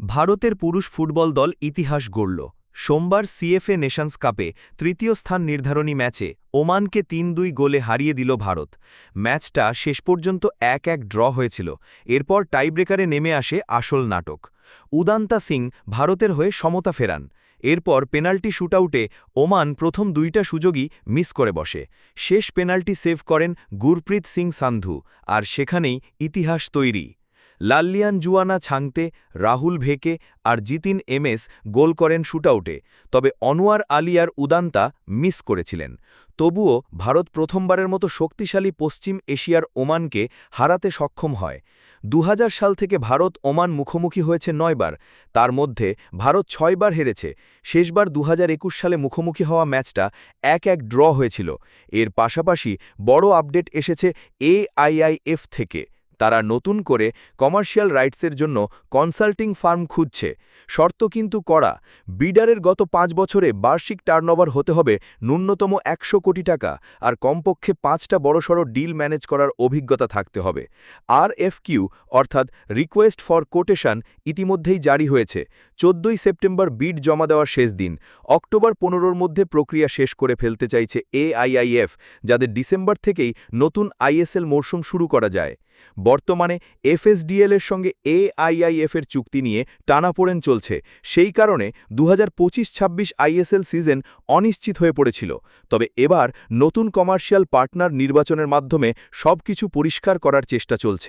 ভারতের পুরুষ ফুটবল দল ইতিহাস গড়ল। সোমবার সিএফএ নেশনস কাপে তৃতীয় স্থান নির্ধারণী ম্যাচে ওমানকে তিন দুই গোলে হারিয়ে দিল ভারত। ম্যাচটা শেষ পর্যন্ত এক এক ড্র হয়েছিল। এরপর টাইব্রেকারে নেমে আসে আসল নাটক। উদান্তা সিং ভারতের হয়ে সমতা ফেরান। এরপর পেনাল্টি শুটআউটে ওমান প্রথম দুইটা সুযোগই মিস করে বসে। শেষ পেনাল্টি সেভ করেন গুরপ্রীত সিং সান্ধু। আর সেখানেই ইতিহাস তৈরি। লাল্লিয়ান জুয়ানা ছাংতে, রাহুল ভেকে আর জিতিন এমএস গোল করেন শুটআউটে, তবে অনোয়ার আলিয়ার উদান্তা মিস করেছিলেন। তবুও ভারত প্রথমবারের মতো শক্তিশালী পশ্চিম এশিয়ার ওমানকে হারাতে সক্ষম হয়। দু হাজার সাল থেকে ভারত ওমান মুখোমুখি হয়েছে নয়বার, তার মধ্যে ভারত ছয়বার হেরেছে। শেষবার দু হাজার একুশ সালে মুখোমুখি হওয়া ম্যাচটা এক এক ড্র হয়েছিল। এর পাশাপাশি বড় আপডেট এসেছে এআইআইএফ থেকে। তারা নতুন করে কমার্শিয়াল রাইটসের জন্য কনসাল্টিং ফার্ম খুঁজছে। শর্ত কিন্তু করা বিডারের গত পাঁচ বছরে বার্ষিক টার্নওভার হতে হবে ন্যূনতম একশো কোটি টাকা আর কমপক্ষে পাঁচটা বড়সড় ডিল ম্যানেজ করার অভিজ্ঞতা থাকতে হবে। আর অর্থাৎ রিকোয়েস্ট ফর কোটেশন, ইতিমধ্যেই জারি হয়েছে। চোদ্দই সেপ্টেম্বর বিড জমা দেওয়ার শেষ দিন। অক্টোবর পনেরোর মধ্যে প্রক্রিয়া শেষ করে ফেলতে চাইছে এআইআইএফ, যাদের ডিসেম্বর থেকেই নতুন আইএসএল মরশুম শুরু করা যায়। বর্তমানে এফএসডিএল এর সঙ্গে এআইআইএফ এর চুক্তি নিয়ে টানাপোড়েন চলছে। সেই কারণে দু হাজার পঁচিশ ছাব্বিশ আইএসএল সিজন অনিশ্চিত হয়ে পড়েছিল। তবে এবার নতুন কমার্শিয়াল পার্টনার নির্বাচনের মাধ্যমে সব কিছু পরিষ্কার করার চেষ্টা চলছে।